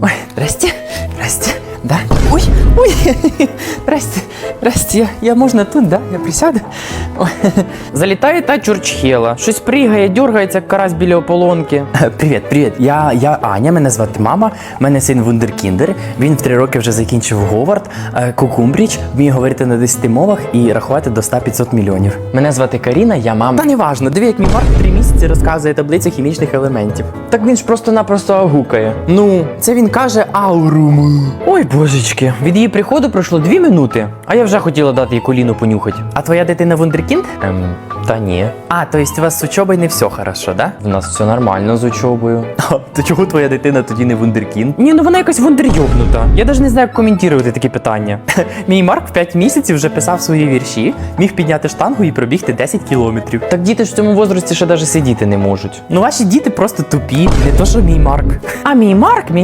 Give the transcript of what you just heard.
Ой, здрасте, да. Ой, ой, здрасте, здрасте, я, я можна тут, да? Я присяду? Ой. Залітає та чурчхела, щось пригає, дергається, як карась біля ополонки. Привіт, привіт. Я, я Аня, мене звати мама, мене син Вундеркіндер. Він в три роки вже закінчив Говард, е, Кукумбріч, вміє говорити на 10 мовах і рахувати до 100-500 мільйонів. Мене звати Каріна, я мама. Та неважно, диви, як мій Марк три місяці розказує таблицю хімічних елементів. Так він ж просто-напросто агукає. Ну, це він каже ауруму. Ой, божечки, від її приходу пройшло дві минути, а я вже хотіла дати їй коліну понюхати. А твоя дитина вундеркінд? Ем, та ні. А, то есть у вас з учобою не все хорошо, да? В нас все нормально з учобою. А, то чого твоя дитина тоді не вундеркінд? Ні, ну вона якась вундерйобнута. Я навіть не знаю, як коментувати такі питання. Мій Марк в 5 місяців вже писав свої вірші, міг підняти штангу і пробігти 10 кілометрів. Так діти ж в цьому возрасті ще навіть сидіти не можуть. Ну ваші діти просто тупі, не то що мій Марк. А мій Марк, мій